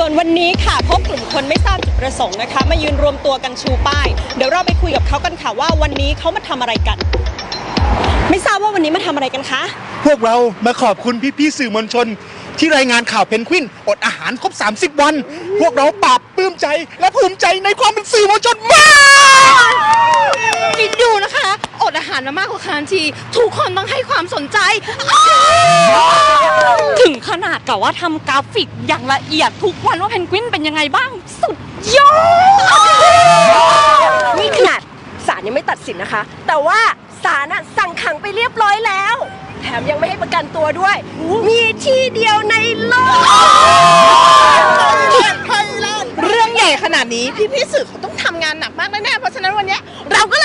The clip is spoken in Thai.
วนวันนี้ค่ะพบกลุ่มคนไม่ทราบจุดประสงค์นะคะ มายืนรวมตัวกันชูป้าย เดี๋ยวเราไปคุยกับเขากันค่ะว่าวันนี้เขามาทำอะไรกัน ไม่ทราบว่าวันนี้มาทำอะไรกันคะ พวกเรามาขอบคุณพี่ๆสื่อมวลชน ที่รายงานข่าวเพนกวินอดอาหารครบ 30 วัน พวกเราปราบปลื้มใจและภูมิใจในความเป็นสื่อมวลชนมาก คิดดูนะคะ อดอาหารมามากกว่าครั้งที ทุกคนต้องให้ความสนใจถึง ขนาดกับว่าทำกราฟิกอย่างละเอียดทุกวันว่าเพนกวินเป็นยังไงบ้าง สุดยอด นี่ขนาดศาลยังไม่ตัดสินนะคะ แต่ว่าศาลน่ะสั่งขังไปเรียบร้อยแล้ว แถมยังไม่ให้ประกันตัวด้วย มีที่เดียวในโลกเรื่องใหญ่ขนาดนี้ พี่พี่ๆสื่อเขาต้องทำงานหนักมากแน่ๆเพราะฉะนั้นวันเนี้ยเราก็